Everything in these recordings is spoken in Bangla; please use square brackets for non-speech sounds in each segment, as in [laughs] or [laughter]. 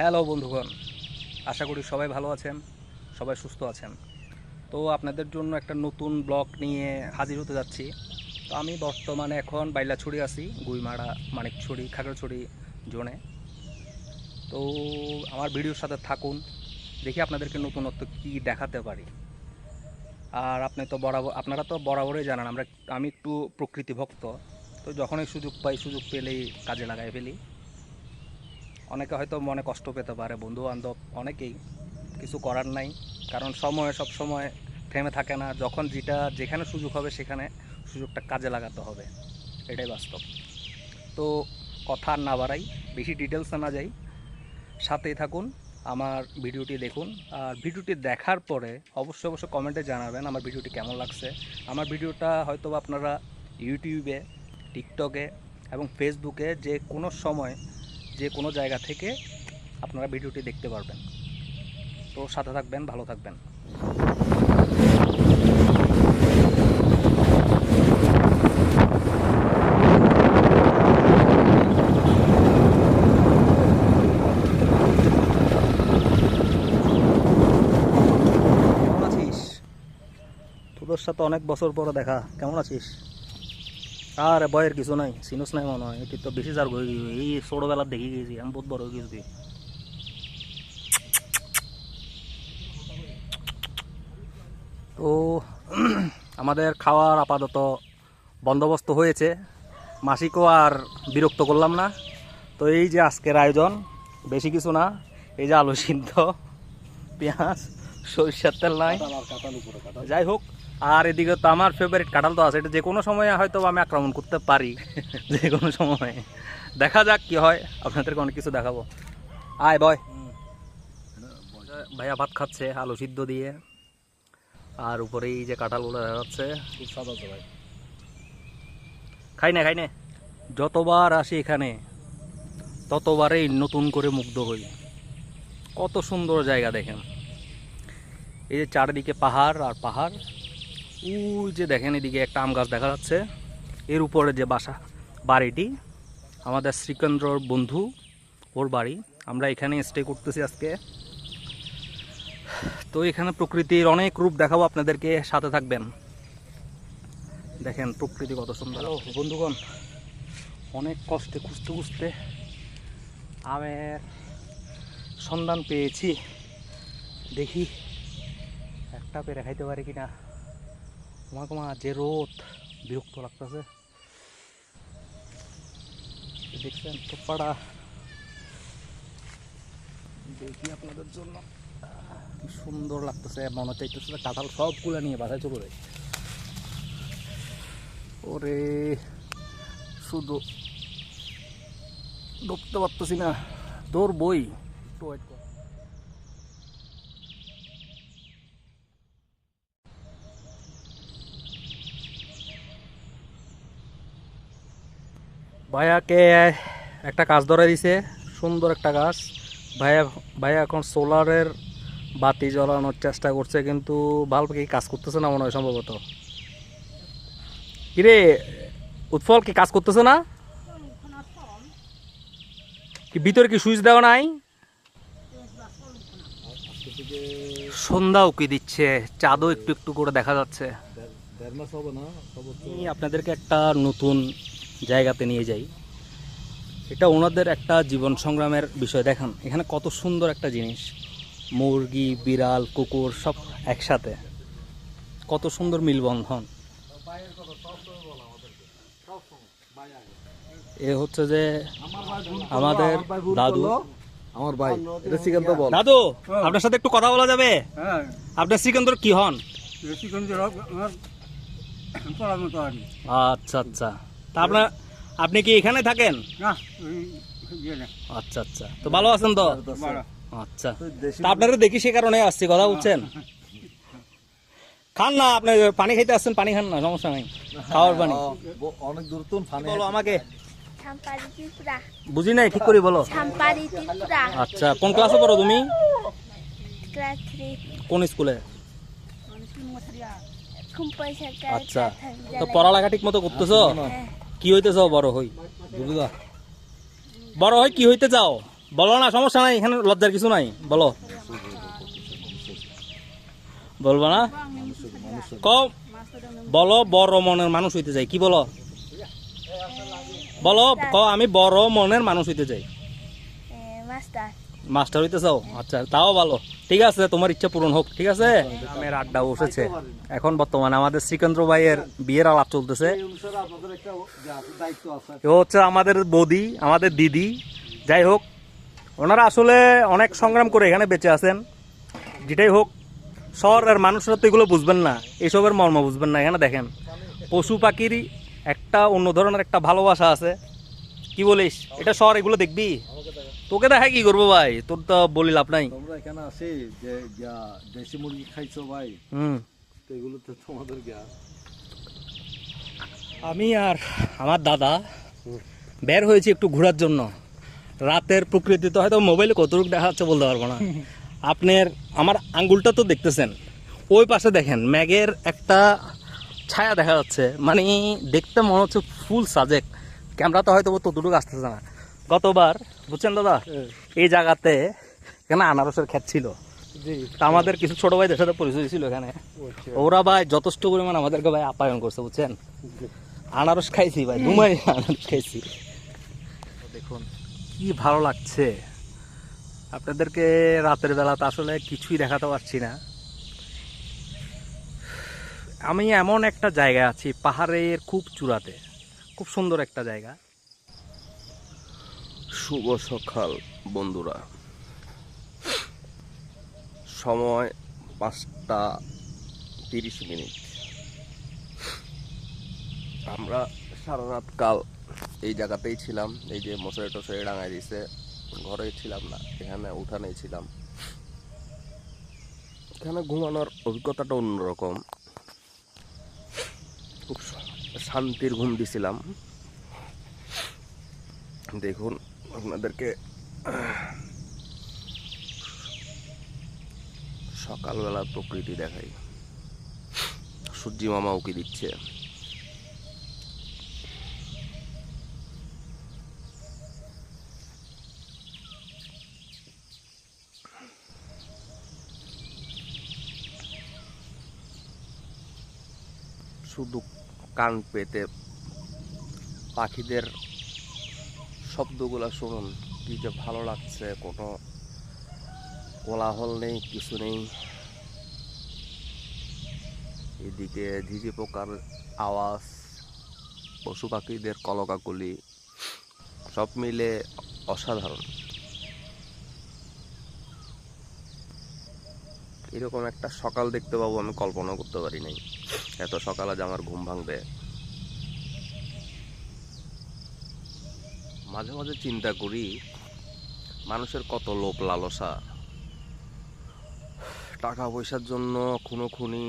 হ্যালো বন্ধুগণ, আশা করি সবাই ভালো আছেন, সবাই সুস্থ আছেন। তো আপনাদের জন্য একটা নতুন ব্লগ নিয়ে হাজির হতে যাচ্ছি। তো আমি বর্তমানে এখন বাইলাছড়ি আছি, গুইমারা, মানিকছড়ি, খাগড়াছড়ি জোনে। তো আমার ভিডিওর সাথে থাকুন, দেখি আপনাদেরকে নতুনত্ব কী দেখাতে পারি। আর আপনি তো বরাবর, আপনারা তো বরাবরই জানেন, আমরা, আমি একটু প্রকৃতি ভক্ত তো যখনই সুযোগ পাই, সুযোগ পেলেই কাজে লাগাই ফেলি। অনেকে হয়তো মনে কষ্ট পেতে পারে বন্ধু বান্ধব অনেকেই। কিছু করার নাই, কারণ সময় সব সময় থেমে থাকে না। যখন যেটা, যেখানে সুযোগ হবে সেখানে সুযোগটা কাজে লাগাতে হবে। এটাই বাস্তব। তো কথা না বাড়াই, বেশি ডিটেলসে না যাই। সাথেই থাকুন, আমার ভিডিওটি দেখুন। আর ভিডিওটি দেখার পরে অবশ্যই অবশ্যই কমেন্টে জানাবেন আমার ভিডিওটি কেমন লাগছে। আমার ভিডিওটা হয়তো আপনারা ইউটিউবে টিকটকে এবং ফেসবুকে যে কোনো সময় যে কোনো জায়গা থেকে আপনারা ভিডিওটি দেখতে পারবেন। তো সাথে থাকবেন, ভালো থাকবেন। তোদের সাথে অনেক বছর পরে দেখা। কেমন আছিস? আরে বয়ের কিছু নাই সিনুস নাই মনে হয় এটি তো বেশি যার হয়ে গেছে এই ছোটবেলার দেখে গেছি আমি বহুত বড় হয়ে গেছি তো [clears throat] আমাদের খাওয়ার আপাতত বন্দোবস্ত হয়েছে মাসিকও আর বিরক্ত করলাম না। তো এই যে আজকের আয়োজন বেশি কিছু না এই যে আলু সিদ্ধ পেঁয়াজ সরিষার তেল নাই। যাই হোক আর এদিকে তো আমার ফেভারিট কাঁঠাল তো আছে এটা যে কোনো সময় হয়তো আমি আক্রমণ করতে পারি। [laughs] যে কোনো সময়। দেখা যাক কি হয় আপনাদেরকে অনেক কিছু দেখাবো। আয় বয়। ভাইয়া ভাত খাচ্ছে আলু সিদ্ধ দিয়ে। আর উপরে এই যে কাঁঠালগুলো দেখা যাচ্ছে। খুব স্বাদ আছে ভাই। খাই না খাই না। যতবার আসি এখানে ততবারেই নতুন করে মুগ্ধ হই। কত সুন্দর জায়গা দেখেন। এই যে চারিদিকে পাহাড় আর পাহাড়। ওই যে দেখেন এদিকে একটা আম গাছ দেখা যাচ্ছে। এর উপরে যে বাসা, বাড়িটি, আমাদের শ্রীকেন্দ্রর বন্ধু, ওর বাড়ি। আমরা এখানে স্টে করতেছি আজকে। তো এখানে প্রকৃতির অনেক রূপ দেখাবো আপনাদেরকে, সাথে থাকবেন। দেখেন প্রকৃতি কত সুন্দর। ও বন্ধুগণ, অনেক কষ্টে, খুঁজতে খুঁজতে আমের সন্ধান পেয়েছি। দেখি, একটা পেরে খাইতে পারি কিনা। তোমার তোমার যে রোদ বিরক্ত লাগতেছে। দেখছেন তো পাড়া দেখি আপনাদের জন্য। সুন্দর লাগতেছে, মনে চাইতেছে যে কাঁঠাল সবগুলো নিয়ে বাসায় চলে যায় ওরে, শুধু ঢুকতে পারতেছি না তোর বই একটু ওয়েট কর। ভাইয়াকে একটা কাজ ধরে দিছে সুন্দর একটা গাছ। ভাইয়া ভাইয়া এখন সোলারের বাতি জ্বালানোর চেষ্টা করছে কিন্তু বাল্ব কি কাজ করতেছে না মনে হয় সম্ভবত? কিরে উৎফল কি কাজ করতেছে না? কি ভিতরে কি সুইচ দেওয়া নাই? সন্ধ্যা উকি দিচ্ছে? চাঁদও একটু একটু করে দেখা যাচ্ছে। আপনাদেরকে একটা নতুন জায়গাতে নিয়ে যাই এটা ওনাদের একটা জীবন সংগ্রামের বিষয় দেখান এখানে কত সুন্দর একটা জিনিস মুরগি বিড়াল কুকুর সব একসাথে কত সুন্দর মিলবন্ধন এ হচ্ছে যে আমাদের দাদু আমার ভাই এটা সিকান্ত বল দাদু আপনার সাথে একটু কথা বলা যাবে হ্যাঁ আপনার সিকান্দর কি হন। আচ্ছা আচ্ছা তা আপনার আপনি কি এখানে থাকেন? না আচ্ছা আচ্ছা। তো ভালো আছেন তো? আচ্ছা। তা আপনারা দেখি সে কারণে আসছি কথা বুঝছেন? খান না আপনি পানি খাইতে আসছেন পানি খান না সমস্যা নাই। খাওয়ার পানি। অনেক দূর তো বলো আমাকে? বুঝি নাই ঠিক করে বলো। আচ্ছা কোন ক্লাসে পড়ো তুমি? কোন স্কুলে? আচ্ছা। তো পড়ালেখা ঠিক মতো করতেছো? কি হইতে চাও বড় হই? দুর্গা বড় হই কি হইতে চাও? বলো না, সমস্যা নাই, এখানে লজ্জার কিছু নাই, বলো। বলব না? কম বলো, বড় মনের মানুষ হইতে চাই, কি বলো? বলো ক আমি বড় মনের মানুষ হইতে চাই। মাস্টার। মাস্টার হইতে চাও? আচ্ছা তাও ভালো। ঠিক আছে তোমার ইচ্ছা পূরণ হোক ঠিক আছে? আমের আড্ডা বসেছে। এখন বর্তমানে আমাদের শ্রীকেন্দ্র ভাইয়ের বিয়ের আলাপ চলতেছে। এ হচ্ছে আমাদের বৌদি আমাদের দিদি। যাই হোক ওনারা আসলে অনেক সংগ্রাম করে এখানে বেঁচে আছেন। যেটাই হোক শহরের মানুষরা তো এগুলো বুঝবেন না। এসবের মর্ম বুঝবেন না এখানে দেখেন। পশু পাখিরই একটা অন্য ধরনের একটা ভালোবাসা আছে। কি বলিস? এটা শহর এগুলো দেখবি? তোকে দেখা কি করব ভাই? তোর তো বলি লাভ নাই। তোমরা এখানে আসি যে দেশি মুরগি খাইছো ভাই হুম। তো এগুলো তো তোমাদের গা। আমি আর আমার দাদা বের হয়েছি একটু ঘোরার জন্য। রাতের প্রকৃতি তো হয়তো মোবাইলে কতটুকু দেখা যাচ্ছে বলতে পারব না। [laughs] আপনার আমার আঙ্গুলটা তো দেখতেছেন। ওই পাশে দেখেন ম্যাগের একটা ছায়া দেখা যাচ্ছে। মানে দেখতে মনে হচ্ছে ফুল সাজেক ক্যামেরা তো হয়তো ততটুকু আসতেছে না। গতবার বুঝছেন দাদা? এই জায়গাতে এখানে আনারসের ক্ষেত ছিল। আমাদের কিছু ছোট ভাইদের সাথে পরিচয় ছিল এখানে। ওরা ভাই যথেষ্ট পরিমাণ আমাদেরকে ভাই আপ্যায়ন করছে বুঝছেন? আনারস খাইছি ভাই দুমাই আনারস খাইছি। দেখুন। কি ভালো লাগছে। আপনাদেরকে রাতের বেলাতে আসলে কিছুই দেখাতে পারছি না। আমি এমন একটা জায়গায় আছি পাহাড়ের খুব চূড়াতে। খুব সুন্দর একটা জায়গা। শুভ সকাল, বন্ধুরা। সময় পাঁচটা তিরিশ মিনিট। আমরা সারা কাল এই জায়গাতেই ছিলাম। এই যে মশারি টশারি ডাঙায় দিছে ঘরে ছিলাম না, এখানে উঠানেই ছিলাম। এখানে ঘুমানোর অভিজ্ঞতাটা অন্যরকম। খুব শান্তির ঘুম দিছিলাম। দেখুন আপনাদেরকে সকালবেলা প্রকৃতি দেখাই। সূর্যি মামা উকি দিচ্ছে? শুধু কান পেতে পাখিদের শব্দগুলো শুনুন, কি যে ভালো লাগছে, কোনো কোলাহল নেই, কিছু নেই। এদিকে ঝিঝি পোকার আওয়াজ, পশু পাখিদের কলকাকলি, সব মিলে অসাধারণ। এরকম একটা সকাল দেখতে পাবো আমি, কল্পনা করতে পারি নাই। এত সকালে যে আমার ঘুম ভাঙবে। মাঝে মাঝে চিন্তা করি, মানুষের কত লোভ লালসা। টাকা পয়সার জন্য খুনো খুনি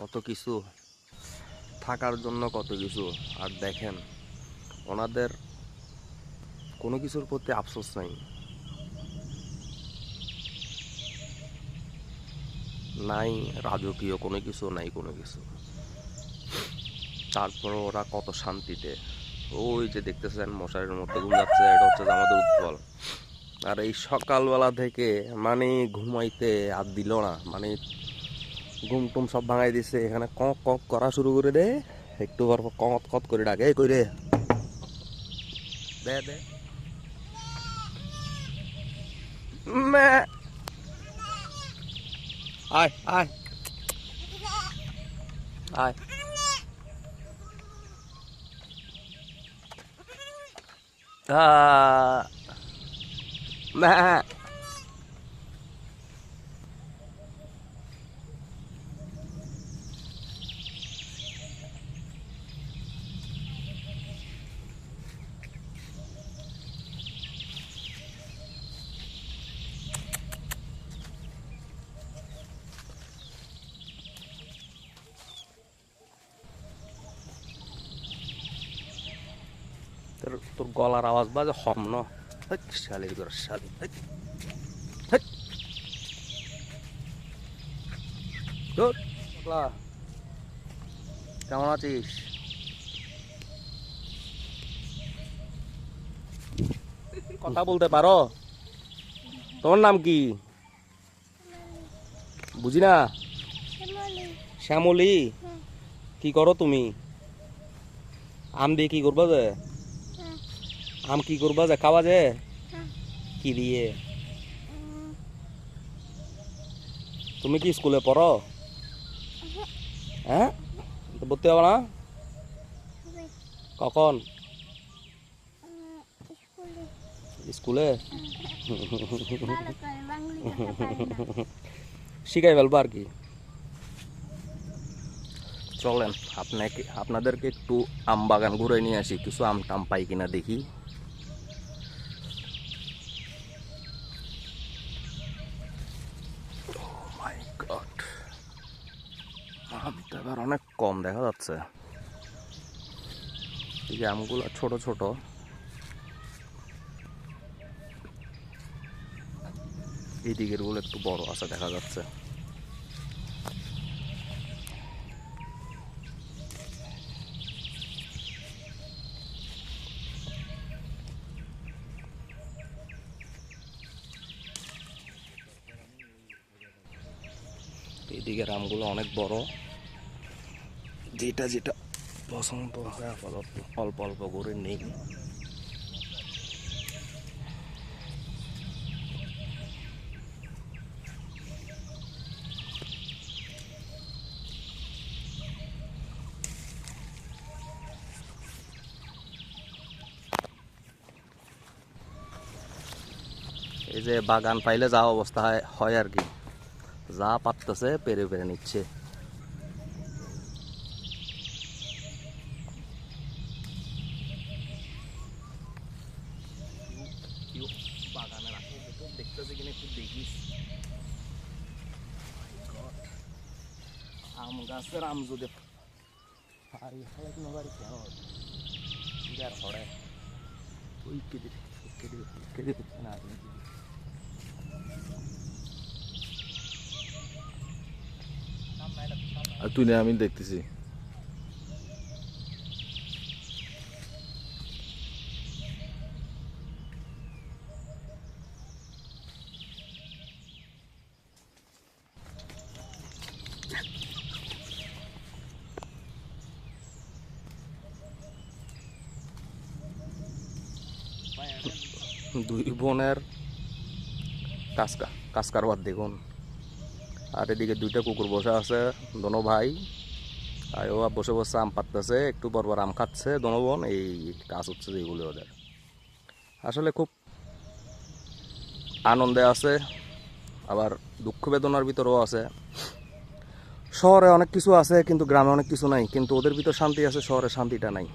কত কিছু, থাকার জন্য কত কিছু। আর দেখেন, ওনাদের কোনো কিছুর প্রতি আফসোস নাই। নাই রাজকীয় কোনো কিছু, নাই কোনো কিছু। তারপর ওরা কত শান্তিতে ওই যে দেখতেছেন মশারির মধ্যে ঘুম যাচ্ছে এটা হচ্ছে আমাদের উৎপল। আর এই সকালবেলা থেকে মানে ঘুমাইতে আর দিল না মানে ঘুম টুম সব ভাঙাই দিছে, এখানে কক কক করা শুরু করে দে, একটু পর কত কত করে ডাকে কই রে দে দে। আয় আয়। আয়। Ờ, à, mẹ তোর তোর গলার আওয়াজ বাজে হম ন। শালির করে শালি। কেমন আছিস? কথা বলতে পারো? তোমার নাম কি? বুঝি না? শ্যামলি। কি করো তুমি? আম দিয়ে কি করবা যে? আম কি করবা যে খাওয়া যে হ্যাঁ। কি দিয়ে? তুমি কি স্কুলে পড়ো? হ্যাঁ। তো ভর্তি হবে না? কখন? স্কুলে। শিখাই ফেলব আর কি। চলেন আপনাকে আপনাদেরকে একটু আম বাগান ঘুরে নিয়ে আসি। কিছু আম টাম পাই কিনা দেখি Oh my God. আমটা এবার অনেক কম দেখা যাচ্ছে। এই যে আমগুলো ছোট ছোট। এই দিকেরগুলো একটু বড় আছে, দেখা যাচ্ছে। এইদিকের আমগুলো অনেক বড়। যেটা যেটা পছন্দ হয় আপাতত। অল্প অল্প করে নেই। এই যে বাগান পাইলে যা অবস্থা হয়- আর কি। যা পারতেছে, পেরে পেরে নিচ্ছে বাগানের আশেপাশে দেখতেছে কিনা একটু দেখিস আম গাছের আম যদি কোনো বাড়ি কেন যার পরে ওই কেটে কেটে কেটে না আর তুই না আমি দেখতেছি। দুই বোনের কাজ কাজ কারবার দেখুন। আর এদিকে দুইটা কুকুর বসে আছে, দোনো ভাই। আর ও বসে বসে আম পাততেছে একটু পর পর আম খাচ্ছে। দোনো বোন, এই কাজ হচ্ছে যেগুলো ওদের। আসলে খুব আনন্দে আছে, আবার দুঃখ বেদনার ভিতরেও আছে। শহরে অনেক কিছু আছে, কিন্তু গ্রামে অনেক কিছু নাই। কিন্তু ওদের ভিতর শান্তি আছে, শহরে শান্তিটা নাই।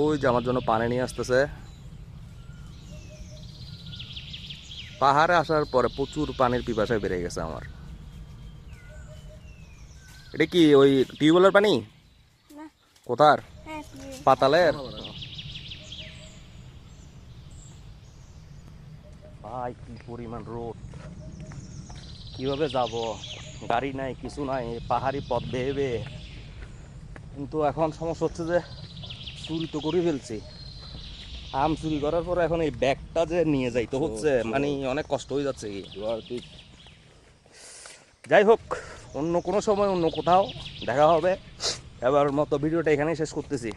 ওই যে আমার জন্য পানি নিয়ে আসতেছে। পাহাড়ে আসার পরে প্রচুর পানির পিপাসায় বেড়ে গেছে আমার। এটা কি ওই টিউবওয়েলের পানি? কোথার? হ্যাঁ পাতালের? ভাই কি পরিমাণ রোড কীভাবে যাব? গাড়ি নাই কিছু নাই পাহাড়ি পথ বেয়ে বেয়ে। কিন্তু এখন সমস্যা হচ্ছে যে চুরি তো করে ফেলছি। আম চুরি করার পর এখন এই ব্যাগটা যে নিয়ে যাইতে হচ্ছে মানে অনেক কষ্ট হয়ে যাচ্ছে। কি যাই হোক অন্য কোনো সময় অন্য কোথাও দেখা হবে। এবার মতো ভিডিওটা এখানেই শেষ করতেছি।